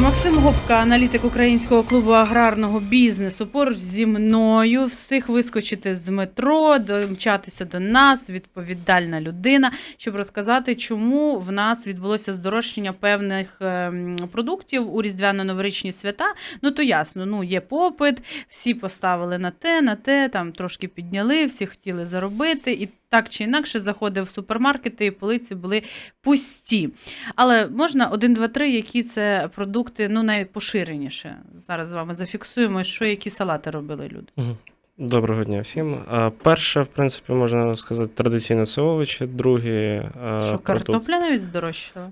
Максим Гопка, аналітик українського клубу аграрного бізнесу, поруч зі мною встиг вискочити з метро, домчатися до нас, відповідальна людина, щоб розказати, чому в нас відбулося здорожчання певних ем, продуктів у різдвяно-новорічні свята. Ну то ясно, ну є попит, всі поставили на те, на те, там трошки підняли, всі хотіли заробити, і так чи інакше заходив в супермаркети, і полиці були пусті. Але можна один, два, три, які це продукти ну, найпоширеніше. Зараз з вами зафіксуємо, що які салати робили люди. Мгм. Доброго дня всім. Перше, в принципі, можна сказати, традиційне це овочі, друге що картопля навіть здорожчала?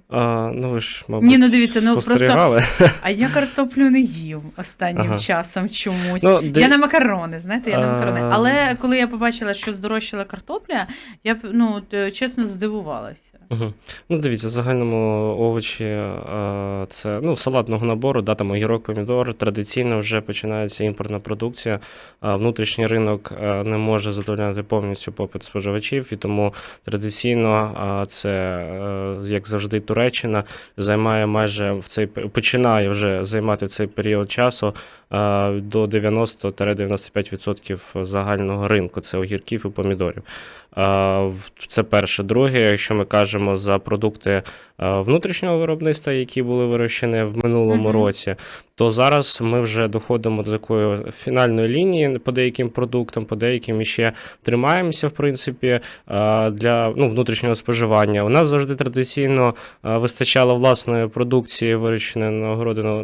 Ну ви ж, мабуть, Ні, ну дивіться, ну, просто- А я картоплю не їв останнім Ага. часом чомусь. Ну, де- Я на макарони, знаєте, я на макарони. А. Але коли я побачила, що здорожчала картопля, я ну, е, чесно здивувалася. Мгм. Ну, дивіться, в загальному овочі це ну, салатного набору, да, там огірок, помідор. Традиційно вже починається імпортна продукція. А, внутрішній ринок не може задовольняти повністю попит споживачів, і тому традиційно це, е, як завжди, Туреччина займає майже в цей починає вже займати цей період часу а, до 90-95% загального ринку. Це огірків і помідорів. Це перше. Друге, якщо ми кажемо за продукти внутрішнього виробництва, які були вирощені в минулому Мгм. році, то зараз ми вже доходимо до такої фінальної лінії по деяким продуктам, по деяким іще тримаємося, в принципі, для ну, внутрішнього споживання. У нас завжди традиційно вистачало власної продукції, вирощеної на огородину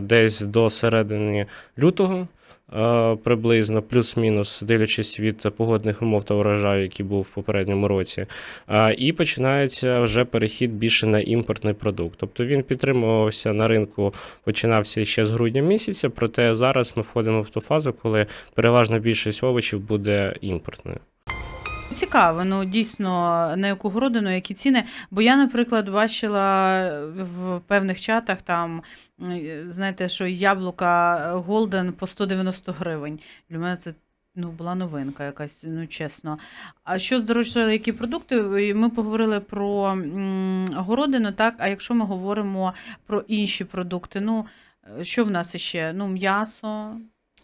десь до середини лютого. Е, Приблизно плюс-мінус, дивлячись від погодних умов та урожаю, який був в попередньому році. І починається вже перехід більше на імпортний продукт. Тобто він підтримувався на ринку, починався ще з грудня місяця, проте зараз ми входимо в ту фазу, коли переважна більшість овочів буде імпортною. Цікаво, ну дійсно на яку городину, які ціни. Бо я, наприклад, бачила в певних чатах там, е, знаєте, що яблука Голден по 190 гривень. Для мене це ну, була новинка якась, ну чесно. А що здорожчали, які продукти? Ми поговорили про м, городину, так. А якщо ми говоримо про інші продукти, ну е, що в нас іще? Ну, м'ясо.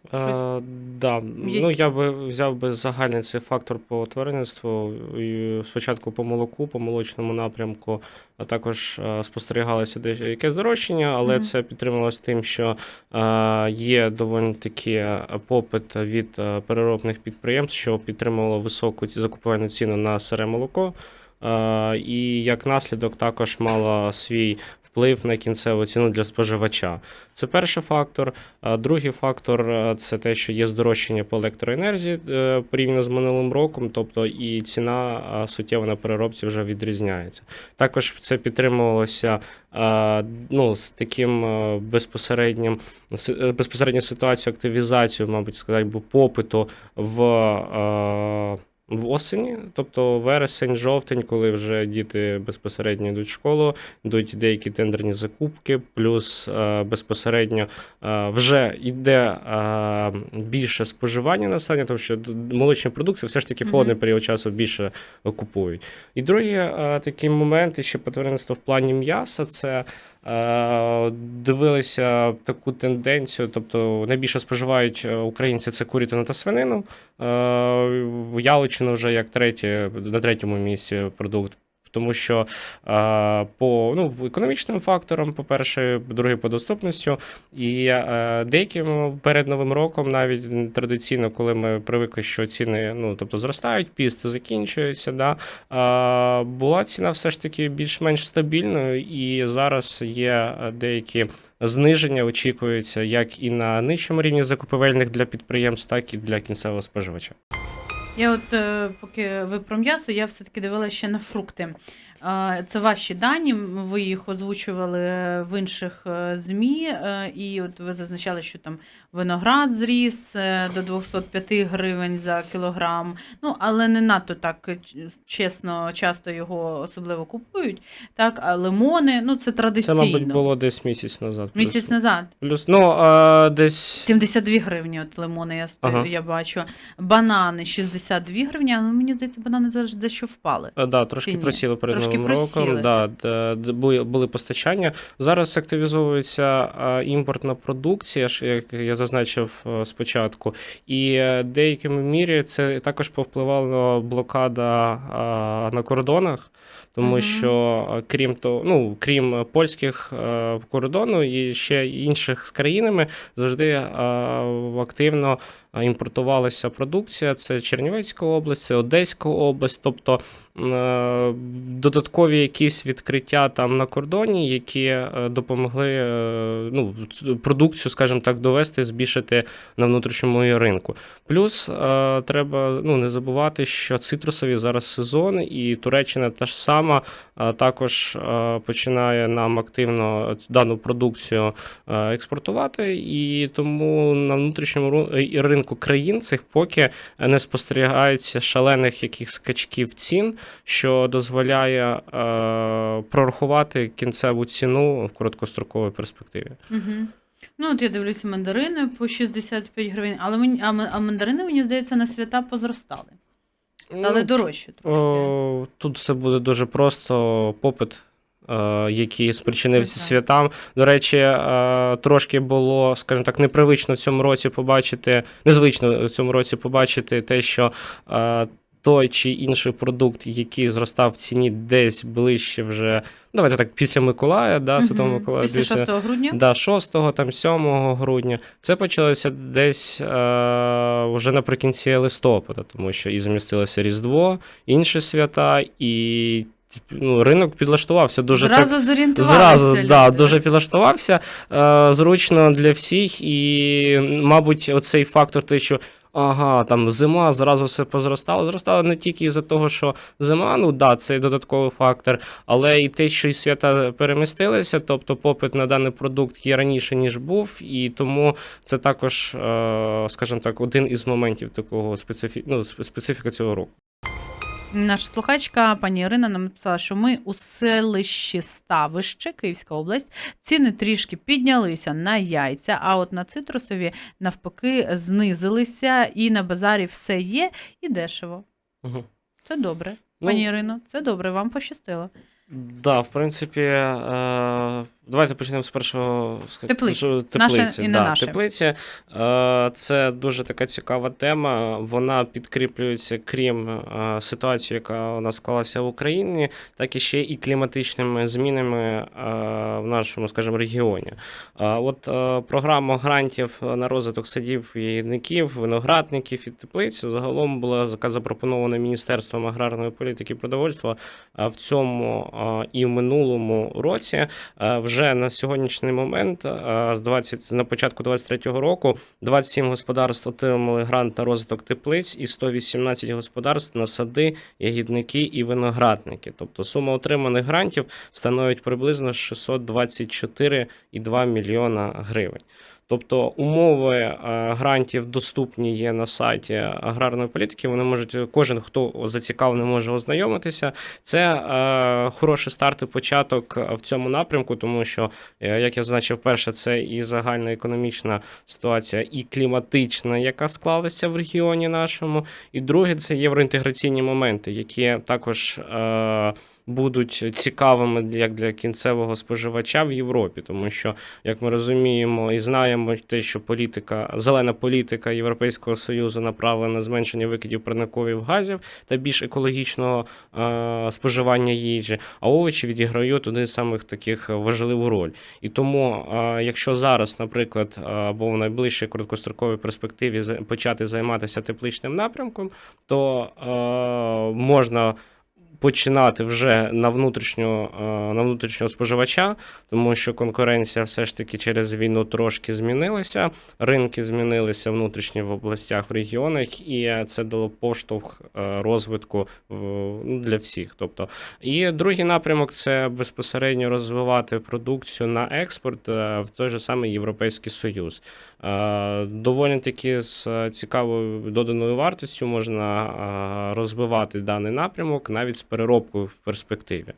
Щось да. є Ну, я би взяв би загальний цей фактор по тваринництву. І спочатку по молоку, по молочному напрямку, а також а, спостерігалося деяке здорожчання, але Мгм. це підтрималося тим, що а, є доволі таки попит від переробних підприємств, що підтримувало високу закупівельну ціну на сире молоко. І як наслідок також мало свій вплив на кінцеву ціну для споживача. Це перший фактор. Другий фактор е, це те, що є здорожчання по електроенергії е, порівняно з минулим роком, тобто і ціна суттєво на переробці вже відрізняється. Також це підтримувалося е, ну, з таким безпосереднім безпосередньо ситуацією, активізацією, мабуть, сказати, попиту в. В осені, тобто вересень, жовтень, коли вже діти безпосередньо йдуть в школу, йдуть деякі тендерні закупки, плюс е, безпосередньо е, вже йде е, більше споживання населення, тому що молочні продукти все ж таки в холодний період часу більше купують. І другий такий момент, і ще по в плані м'яса, це дивилися таку тенденцію, тобто найбільше споживають е, українці це курятину та свинину. Е, вже як третє, на третьому місці продукт. Тому що е, по ну, економічним факторам, по-перше, друге по доступністю, і е, деяким перед Новим роком, навіть традиційно, коли ми привикли, що ціни ну, тобто зростають, піст закінчується, да, е, була ціна все ж таки більш-менш стабільною, і зараз є деякі зниження, очікуються як і на нижчому рівні закупівельних для підприємств, так і для кінцевого споживача. Я от е, поки ви про м'ясо, я все-таки дивилася ще на фрукти. Е, Це ваші дані, ви їх озвучували в інших е, ЗМІ, е, і от ви зазначали, що там виноград зріс е, до 205 гривень за кілограм. Ну, але не надто так е, чесно, часто його особливо купують. Так, а лимони, ну це Це, традиційно. мабуть, було десь місяць назад. плюс- Місяць назад. Плюс, ну, а, десь 72 гривні от лимони я, Ага. я бачу. Банани 62 гривні, але мені здається, банани зараз дещо впали. А, да, трошки просіли перед Трошки просіли. Да, де- були, постачання. Зараз активізовується імпортна продукція, як я зазначив е, спочатку, і деякими мірі це також повпливала блокада на кордонах. Тому Мгм. що е, крім того, ну крім польських е, кордону і ще інших з країнами завжди е, активно е, імпортувалася продукція. Це Чернівецька область, це Одеська область, тобто е, додаткові якісь відкриття там на кордоні, які е, допомогли е, ну, продукцію, скажімо так, довести, збільшити на внутрішньому ринку. Плюс е, треба ну, не забувати, що цитрусові зараз сезон, і Туреччина та ж сама е, також е, починає нам активно дану продукцію е, експортувати, і тому на внутрішньому ринку країн цих поки не спостерігається шалених яких скачків цін, що дозволяє прорахувати кінцеву ціну в короткостроковій перспективі. Ну, от я дивлюся мандарини по 65 гривень, але мені, а мандарини, мені здається, на свята позростали. Стали Ну, дорожчі трошки. О, тут все буде дуже просто. Попит, е, який спричинився святам. До речі, е, трошки було, скажімо так, непривично в цьому році побачити, незвично в цьому році побачити те, що. е, Той чи інший продукт, який зростав в ціні десь ближче вже, давайте так, після Миколая, да, Святого Мгм. Миколая, Після 6 грудня? Да, 6, там 7 грудня. Це почалося десь е, вже наприкінці листопада, тому що і замістилося Різдво, інші свята, і ну, ринок підлаштувався дуже Зразу так. зорієнтувалися Зразу, люди. да, дуже підлаштувався. Е, зручно для всіх, і, мабуть, оцей фактор, те, що ага, там зима, зразу все позростало. Зростало не тільки із-за того, що зима, ну да, це додатковий фактор, але і те, що і свята перемістилися, тобто попит на даний продукт є раніше, ніж був, і тому це також, е, скажімо так, один із моментів такого специфі... ну, специфіка цього року. Наша слухачка пані Ірина нам написала, що ми у селищі Ставище, Київська область, ціни трішки піднялися на яйця, а от на цитрусові навпаки знизилися, і на базарі все є і дешево. Угу. Це добре. Ну, Пані Ірино, це добре, вам пощастило. Да, в принципі, е, давайте почнемо з першого Теплиць. теплиці. і не да, наше. Теплиці. Е, це дуже така цікава тема. Вона підкріплюється, крім е, ситуації, яка у нас склалася в Україні, так і ще і кліматичними змінами е, в нашому, скажімо, регіоні. От програма грантів на розвиток садів і ягідників, виноградників і теплиць загалом була запропонована Міністерством аграрної політики і продовольства в цьому і в минулому році а, вже на сьогоднішній момент, з 20, на початку 23-го року, 27 господарств отримали грант на розвиток теплиць і 118 господарств на сади, ягідники і виноградники. Тобто сума отриманих грантів становить приблизно 624,2 мільйона гривень. Тобто умови е, грантів доступні є на сайті аграрної політики. Вони можуть кожен, хто зацікавлений, може ознайомитися. Це е, хороший старт і початок в цьому напрямку, тому що, е, як я зазначив, перше, це і загальна економічна ситуація, і кліматична, яка склалася в регіоні нашому. І друге, це євроінтеграційні моменти, які також. Е, Будуть цікавими як для кінцевого споживача в Європі, тому що, як ми розуміємо і знаємо, те, що політика, зелена політика Європейського союзу направлена на зменшення викидів парникових газів та більш екологічного е, споживання їжі, а овочі відіграють один з самих таких важливу роль. І тому, е, якщо зараз, наприклад, е, або в найближчій короткостроковій перспективі почати займатися тепличним напрямком, то е, можна починати вже на внутрішнього, е, на внутрішнього споживача, тому що конкуренція все ж таки через війну трошки змінилася. Ринки змінилися внутрішні в областях, в регіонах, і це дало поштовх е, розвитку ну, для всіх. Тобто, і другий напрямок це безпосередньо розвивати продукцію на експорт е, в той же самий Європейський Союз. Доволі таки з цікавою доданою вартістю можна розвивати даний напрямок навіть з переробкою в перспективі.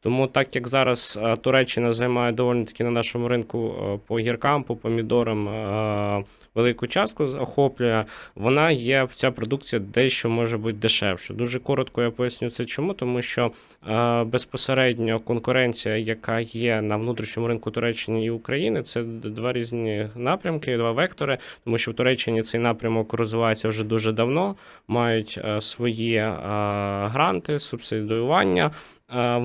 Тому так як зараз е, Туреччина займає доволі таки на нашому ринку е, по гіркам, по помідорам е, велику частку охоплює, вона є ця продукція дещо може бути дешевше. Дуже коротко я поясню це чому, тому що е, безпосередньо конкуренція, яка є на внутрішньому ринку Туреччини і України, це два різні напрямки, два вектори, тому що в Туреччині цей напрямок розвивається вже дуже давно, мають е, свої е, гранти, субсидіювання. Е,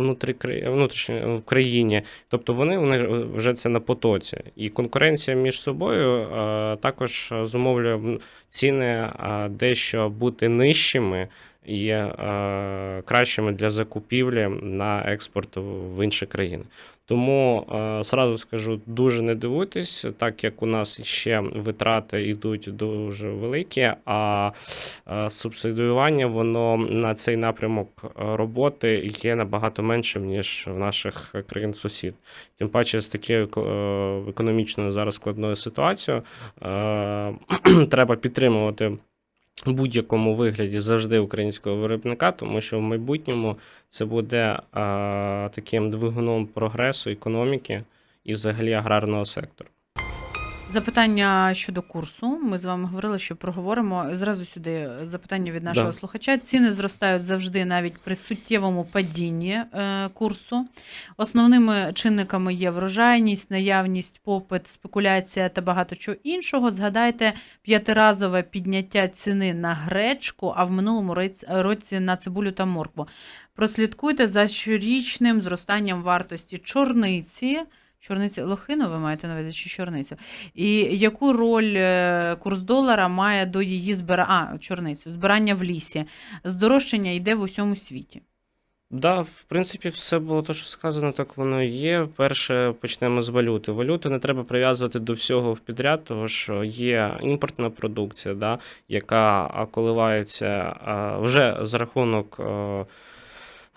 внутрішньо в країні, тобто вони, вони вже це на потоці, і конкуренція між собою е, також зумовлює ціни е, дещо бути нижчими і е, кращими для закупівлі на експорт в інші країни. Тому е, сразу скажу, дуже не дивуйтесь, так як у нас ще витрати йдуть дуже великі, а е, субсидіювання воно на цей напрямок роботи є набагато меншим, ніж в наших країн сусід. Тим паче з такою е, економічною зараз складною ситуацією е, треба підтримувати будь-якому вигляді завжди українського виробника, тому що в майбутньому це буде а, таким двигуном прогресу економіки і взагалі аграрного сектору. Запитання щодо курсу. Ми з вами говорили, що проговоримо. Зразу сюди запитання від нашого Да. слухача. Ціни зростають завжди навіть при суттєвому падінні е, курсу. Основними чинниками є врожайність, наявність, попит, спекуляція та багато чого іншого. Згадайте п'ятиразове підняття ціни на гречку, а в минулому році- році на цибулю та моркву. Прослідкуйте за щорічним зростанням вартості чорниці. Чорниці лохину ви маєте на увазі чи чорницю? І яку роль е, курс долара має до її збира... а, чорницю, збирання в лісі? Здорожчання йде в усьому світі. Да, в принципі, все було те, що сказано, так воно і є. Перше почнемо з валюти. Валюту не треба прив'язувати до всього підряд, тому що є імпортна продукція, да, яка коливається вже за рахунок.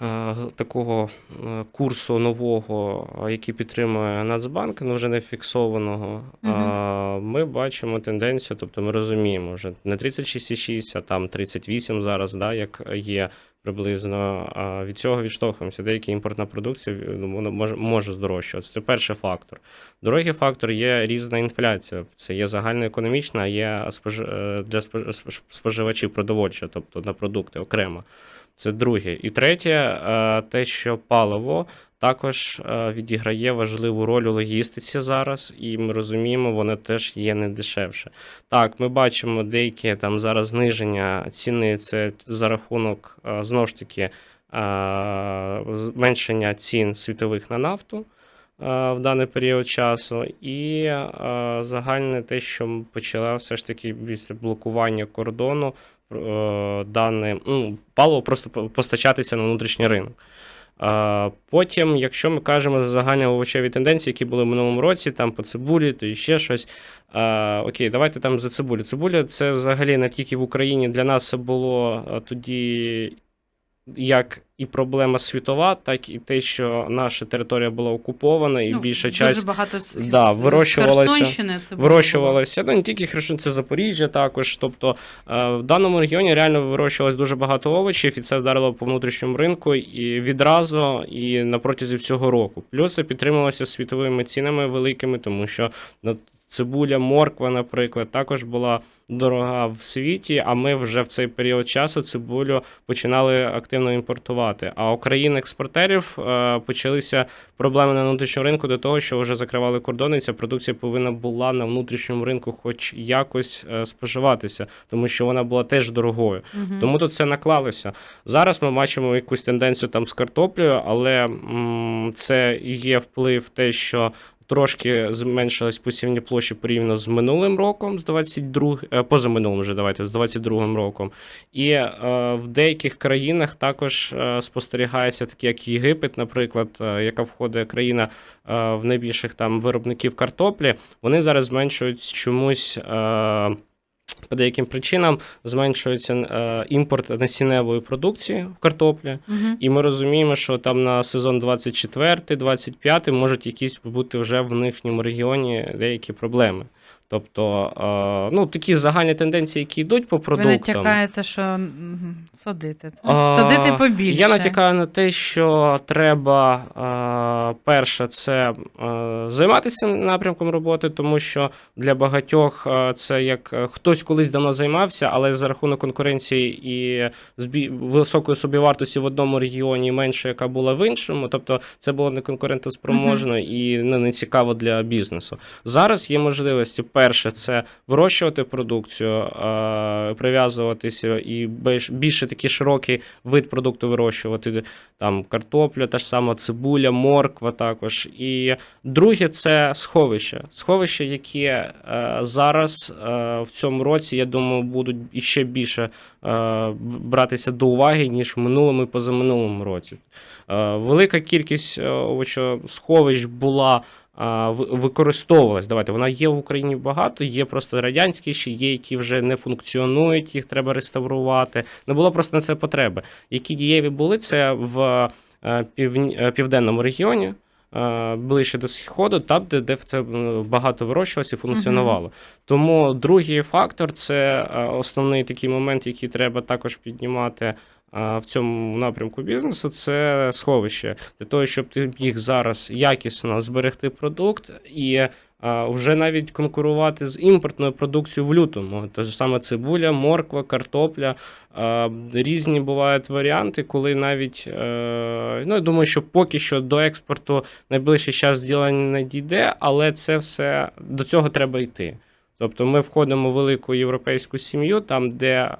А, Такого е, курсу нового, який підтримує Нацбанк, ну вже не фіксованого, а, ми бачимо тенденцію, тобто ми розуміємо, вже не 36,6, а там 38 зараз, да, як є приблизно а, від цього відштовхуємося. Деякі імпортна продукція ну, може, може здорожчуватися. Це перший фактор. Другий фактор є різна інфляція. Це є загальноекономічна, а є е, для спож- спож- споживачів продовольча, тобто на продукти окремо. Це друге. І третє, е, те, що паливо також е, відіграє важливу роль у логістиці зараз, і ми розуміємо, воно теж є не дешевше. Так, ми бачимо деякі там зараз зниження ціни. Це за рахунок е, знову ж таки зменшення цін світових на нафту в даний період часу, і загальне те, що почала все ж таки після блокування кордону дане ну, паливо просто постачатися на внутрішній ринок. Потім, якщо ми кажемо за загальні овочеві тенденції, які були в минулому році, там по цибулі, то і ще щось. А, окей, давайте там за цибулю. Цибуля це взагалі не тільки в Україні. Для нас це було тоді як і проблема світова, так і те, що наша територія була окупована, і більша дуже часть багато да, з це було. вирощувалося. Ну не тільки Херсон, це Запоріжжя також. Тобто е, в даному регіоні реально вирощувалось дуже багато овочів, і це вдарило по внутрішньому ринку і відразу, і на протязі всього року. Плюс це підтримувалося світовими цінами великими, тому що ну, цибуля, морква, наприклад, також була дорога в світі. А ми вже в цей період часу цибулю починали активно імпортувати. А у країн експортерів е, почалися проблеми на внутрішньому ринку до того, що вже закривали кордони. і Ця продукція повинна була на внутрішньому ринку, хоч якось е, споживатися, тому що вона була теж дорогою. Мгм. Тому тут це наклалося. Зараз ми бачимо якусь тенденцію там з картоплею, але м, це є вплив те, що. Трошки зменшились посівні площі порівняно з минулим роком, з 22, е, позаминулим вже давайте, з 22 роком. І е, в деяких країнах також е, спостерігається, такі як Єгипет, наприклад, е, яка входить країна е, в найбільших там виробників картоплі, вони зараз зменшують чомусь. Е, по деяким причинам зменшується е, імпорт насінневої продукції в картоплі, угу. і ми розуміємо, що там на сезон 24-25 можуть якісь бути вже в їхньому регіоні деякі проблеми. Тобто, ну, такі загальні тенденції, які йдуть по Ви продуктам. натякаєте, що садити. А, Садити побільше. Я натякаю на те, що треба перше, це е, займатися напрямком роботи, тому що для багатьох е, це як е, хтось колись давно займався, але за рахунок конкуренції і високої собівартості в одному регіоні менше, яка була в іншому. Тобто це було не конкурентоспроможно і не, не цікаво для бізнесу. Зараз є можливості. Перше, це вирощувати продукцію, е, прив'язуватися і більш- більше такий широкий вид продукту вирощувати. Там картопля, та ж сама цибуля, морква також. І друге це сховища. Сховища, які е, зараз е, в цьому році, я думаю, будуть іще більше братися до уваги, ніж в минулому і позаминулому році. Велика кількість овочосховищ була. Використовувалась. Давайте вона є в Україні багато, є просто радянські ще, є, які вже не функціонують, їх треба реставрувати. Не було просто на це потреби. Які дієві були, це в е, е, південному регіоні, е, ближче до сходу, там, де, де це багато вирощувалося і функціонувало. Тому другий фактор це основний такий момент, який треба також піднімати. В цьому напрямку бізнесу це сховище для того, щоб ти міг зараз якісно зберегти продукт і вже навіть конкурувати з імпортною продукцією в лютому. Те ж саме цибуля, морква, картопля. Різні бувають варіанти, коли навіть е, ну я думаю, що поки що до експорту найближчий час діла не дійде, але це все до цього треба йти. Тобто ми входимо в велику європейську сім'ю, там, де е,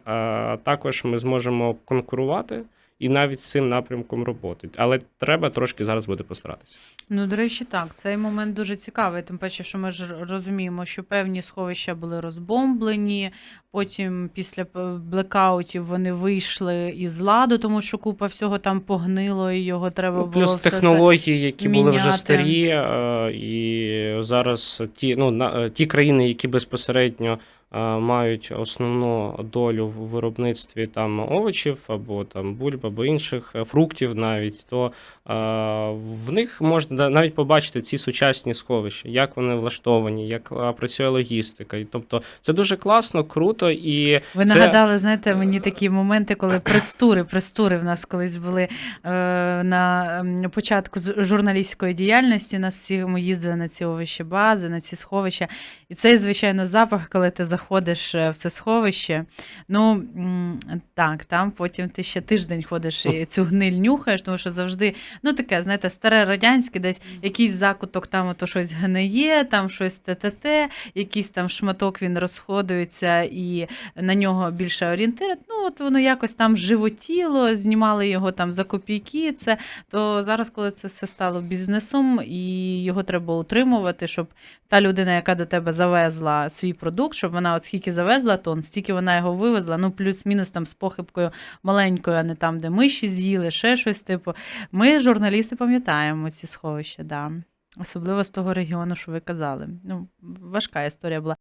також ми зможемо конкурувати і навіть з цим напрямком роботи. Але треба трошки зараз буде постаратися. Ну, до речі, так, цей момент дуже цікавий, тим паче, що ми ж розуміємо, що певні сховища були розбомблені, потім після блекаутів вони вийшли із ладу, тому що купа всього там погнило, і його треба Ну, було плюс все це технології, які були вже старі, е, і зараз ті, ну, на, е, ті країни, які безпосередньо е, мають основну долю в виробництві там овочів або там бульб, або інших е, фруктів навіть, то е, в них можна навіть побачити ці сучасні сховища, як вони влаштовані, як е, працює логістика. І, тобто це дуже класно, круто і Ви це... нагадали, знаєте, мені такі моменти, коли престури, престури в нас колись були е, на ем, початку журналістської діяльності. Нас всі ми їздили на ці овощі бази, на ці сховища. І цей, звичайно, запах, коли ти заходиш е, в це сховище. Ну так, там потім ти ще тиждень ходиш і цю гниль нюхаєш, тому що завжди, ну таке, знаєте, старе радянське, десь якийсь закуток, там ото щось гниє, там щось ТТТ, якийсь там шматок він розходується і на нього більше орієнтир. Ну, от воно якось там животіло, знімали його там за копійки. Це то зараз, коли це все стало бізнесом, і його треба утримувати, щоб та людина, яка до тебе завезла свій продукт, щоб вона от скільки завезла тонн, стільки вона його вивезла, ну плюс-мінус там з похибкою маленькою, а не там, де миші з'їли, ще щось типу. Ми, журналісти, пам'ятаємо ці сховища, да. Особливо з того регіону, що ви казали. Ну, важка історія була.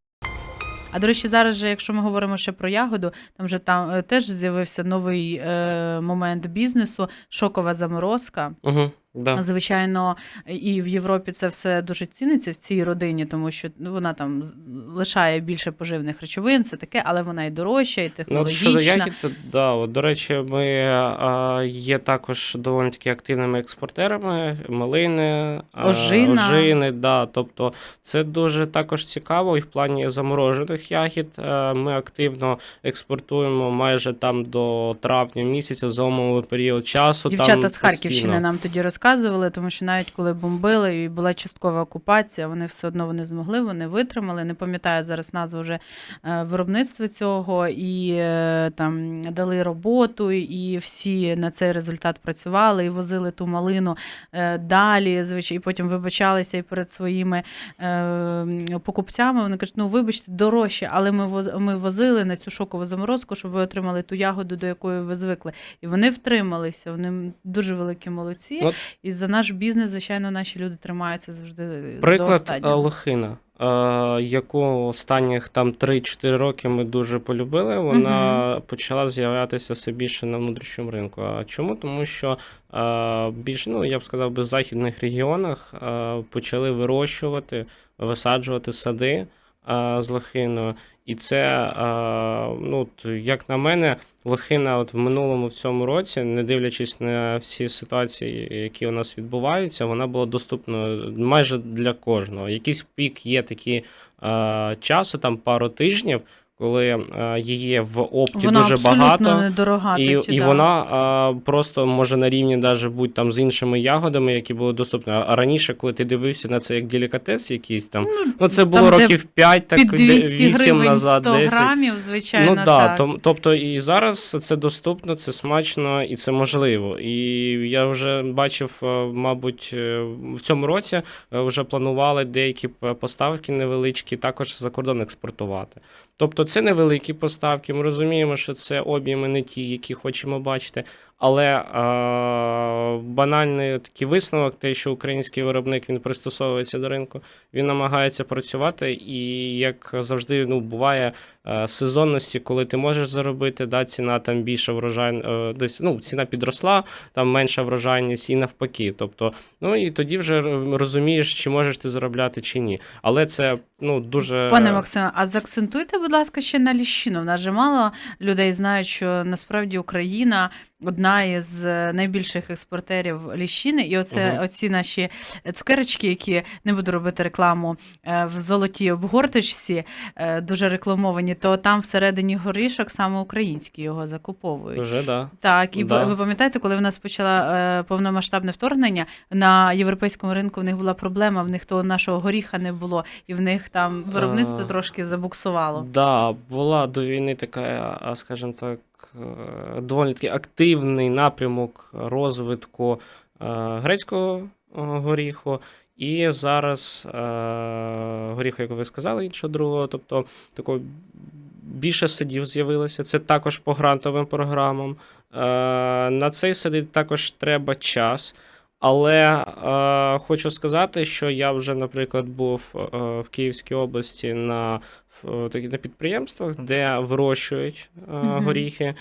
А до речі, зараз же, якщо ми говоримо ще про ягоду, там же там е, теж з'явився новий е, момент бізнесу, шокова заморозка. Угу, да. Звичайно, і в Європі це все дуже ціниться в цій родині, тому що ну, вона там лишає більше поживних речовин, це таке, але вона і дорожча, і Ну, от технологічна. ягід, да, от, до речі, ми а, є також доволі таки активними експортерами, малини, Ожина. ожини, да, тобто це дуже також цікаво і в плані заморожених ягід. е, Ми активно експортуємо майже там до травня місяця, в зимовий період часу. Дівчата там з Харківщини постійно. нам тоді розказували, тому що навіть коли бомбили і була часткова окупація, вони все одно вони змогли, вони витримали. Не пам'ятаю зараз назву вже е, виробництва цього, і е, там дали роботу, і всі на цей результат працювали і возили ту малину е, далі. Звичайно, і потім вибачалися і перед своїми покупцями. Вони кажуть, ну вибачте, дорожче, але ми ми возили на цю шокову заморозку, щоб ви отримали ту ягоду, до якої ви звикли. І вони втрималися. Вони дуже великі молодці. От. І за наш бізнес, звичайно, наші люди тримаються завжди Приклад е, останнього. лохина, е, яку останніх там 3-4 роки ми дуже полюбили. Вона почала з'являтися все більше на внутрішньому ринку. А чому? Тому що е, більш, ну я б сказав, би, в західних регіонах е, почали вирощувати, висаджувати сади. е, з лохиною. І це, ну, як на мене, лохина от в минулому в цьому році, не дивлячись на всі ситуації, які у нас відбуваються, вона була доступна майже для кожного. Якийсь пік є такі часу, там пару тижнів, коли е, її в опті Вона дуже багато. недорога. І, тоді, і да. вона а, просто може на рівні даже бути там з іншими ягодами, які були доступні. А раніше, коли ти дивився на це як делікатес якийсь там, ну це було де років 5, так під 200 8 гривень назад, 100 10. грамів, звичайно, Ну да, так. то, тобто і зараз це доступно, це смачно і це можливо. І я вже бачив, е, мабуть, е, в цьому році е, вже планували деякі поставки невеличкі також за кордон експортувати. Тобто це невеликі поставки. Ми розуміємо, що це об'єми не ті, які хочемо бачити. Але е, банальний такий висновок, те, що український виробник він пристосовується до ринку, він намагається працювати, і як завжди, ну буває е, сезонності, коли ти можеш заробити, да, ціна там більша врожай, е, десь ну ціна підросла, там менша врожайність і навпаки. Тобто, ну і тоді вже розумієш, чи можеш ти заробляти чи ні. Але це ну дуже Пане Максиме, а заакцентуйте, будь ласка, ще на ліщину. В нас же мало людей знають, що насправді Україна одна із е, найбільших експортерів ліщини, і оце Мгм. оці наші цукерочки, які не буду робити рекламу е, в золотій обгорточці, е, дуже рекламовані, то там всередині горішок саме українські його закуповують. вже да. Так, і Да. ви пам'ятаєте, коли в нас почала повномасштабне вторгнення на європейському ринку в них була проблема, в них того нашого горіха не було, і в них там виробництво А. трошки забуксувало. Да, була до війни така, скажімо так, доволі таки активний напрямок розвитку е, грецького е, горіху. І зараз е, горіху, як ви сказали, іншого другого, тобто такого більше садів з'явилося. Це також по грантовим програмам. Е, на цей садить також треба час. Але е, хочу сказати, що я вже, наприклад, був е, в Київській області на, на підприємствах, де вирощують е, Мгм. горіхи. Е,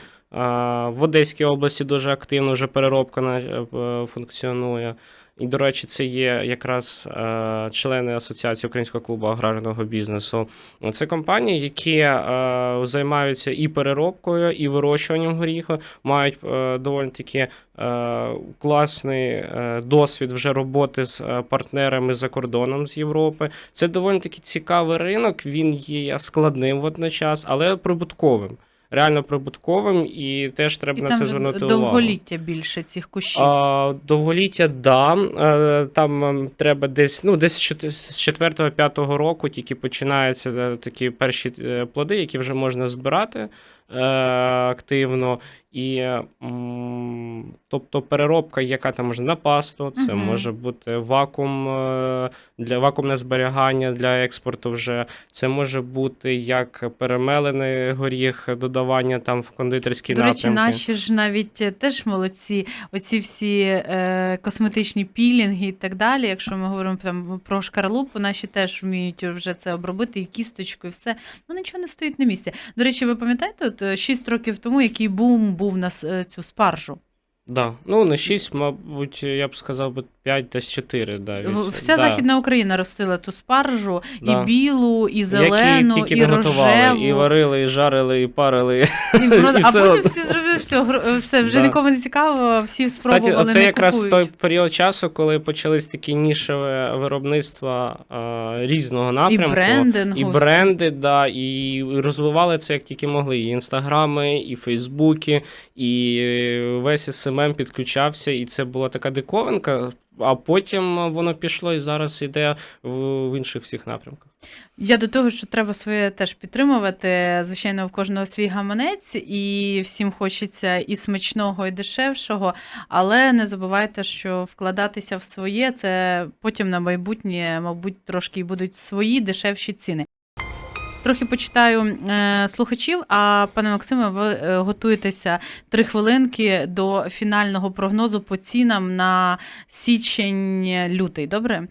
в Одеській області дуже активно вже переробка е, функціонує. І, до речі, це є якраз е, члени Асоціації Українського клубу аграрного бізнесу. Це компанії, які е, займаються і переробкою, і вирощуванням горіху, мають е, доволі таки е, класний е, досвід вже роботи з е, партнерами за кордоном з Європи. Це доволі таки цікавий ринок. Він є складним водночас, але прибутковим. Реально прибутковим, і теж треба І на там це звернути увагу. довголіття більше цих кущів. А, довголіття, да. А, Там ем, треба десь, ну, десь з чот- з 4-5 року тільки починаються е, такі перші е, плоди, які вже можна збирати е, активно. І, тобто, переробка, яка там може на пасту, це Мгм. може бути вакуум е, для вакуумне зберігання для експорту. Вже це може бути як перемелений горіх, додавання там в кондитерські До речі, напрямки. наші ж навіть е, теж молодці. Оці всі е, косметичні пілінги і так далі. Якщо ми говоримо там про шкарлупу, наші теж вміють вже це обробити, і кісточку, і все. Ну нічого не стоїть на місці. До речі, ви пам'ятаєте, от е, 6 років тому, який бум був на е, цю спаржу? Да. Ну, на 6, мабуть, я б сказав би 5 десь 4. Да, від- Вся да. Західна Україна ростила ту спаржу, Да. і білу, і зелену, Які тільки і не готували, рожеву. і варили, і жарили, і парили. І І а все потім всі зробили все, все вже Да. нікому не цікаво, всі Кстати, спробували оце не якраз купують. той період часу, коли почались такі нішеве виробництва а, різного напрямку. і брендингу. І бренди, да, і розвивали це як тільки могли. І інстаграми, і Фейсбуки, і весь СММ підключався, і це була така диковинка. А потім воно пішло і зараз іде в, інших всіх напрямках. Я до того, що треба своє теж підтримувати. Звичайно, в кожного свій гаманець, і всім хочеться і смачного, і дешевшого. Але не забувайте, що вкладатися в своє це потім на майбутнє, мабуть, трошки будуть свої дешевші ціни. Трохи почитаю е, слухачів. А пане Максиме, ви е, готуєтеся три хвилинки до фінального прогнозу по цінам на січень-лютий. Добре?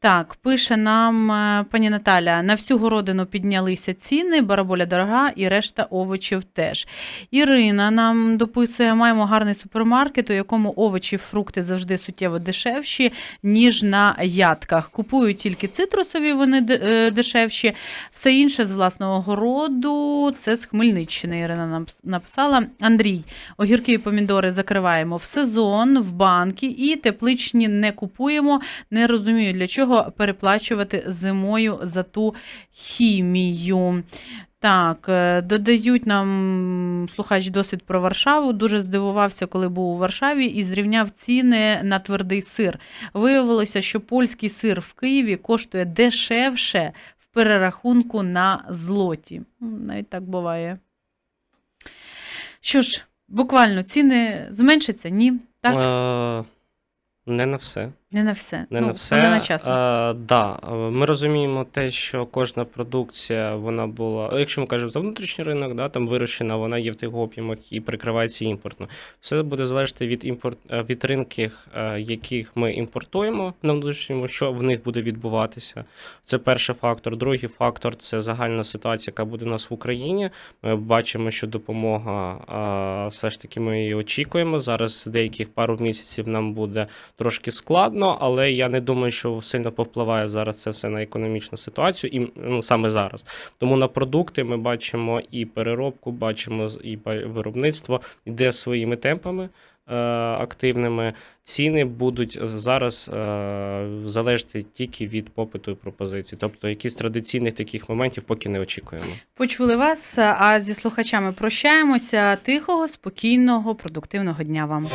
Так, пише нам е, пані Наталя: на всю городину піднялися ціни, бараболя дорога і решта овочів теж. Ірина нам дописує: маємо гарний супермаркет, у якому овочі, фрукти завжди суттєво дешевші, ніж на ядках. Купую тільки цитрусові, вони е, дешевші. Все інше з власного городу. Це з Хмельниччини. Ірина нам написала. Андрій, огірки і помідори закриваємо в сезон, в банки і тепличні не купуємо. Не розумію, для чого переплачувати зимою за ту хімію. Так, е, додають нам слухач досвід про Варшаву. Дуже здивувався, коли був у Варшаві і зрівняв ціни на твердий сир. Виявилося, що польський сир в Києві коштує дешевше в перерахунку на злоті. Навіть так буває. Що ж, буквально ціни зменшаться? Ні. Так, Е, не на все. Не на все. Не ну, на все. Але на час. Е, да. Ми розуміємо те, що кожна продукція, вона була, якщо ми кажемо за внутрішній ринок, да, там вирощена, вона є в тих об'ємах і прикривається імпортно. Все буде залежати від імпорт е, від ринків, е, яких ми імпортуємо на внутрішньому, що в них буде відбуватися. Це перший фактор. Другий фактор це загальна ситуація, яка буде у нас в Україні. Ми бачимо, що допомога все ж таки ми її очікуємо. Зараз деяких пару місяців нам буде трошки складно, але я не думаю, що сильно повпливає зараз це все на економічну ситуацію, і ну, саме зараз. Тому на продукти ми бачимо і переробку, бачимо і виробництво йде своїми темпами. е, Активними ціни будуть зараз е, залежати тільки від попиту і пропозиції. Тобто, якісь традиційних таких моментів поки не очікуємо. Почули вас, а зі слухачами прощаємося. Тихого, спокійного, продуктивного дня вам.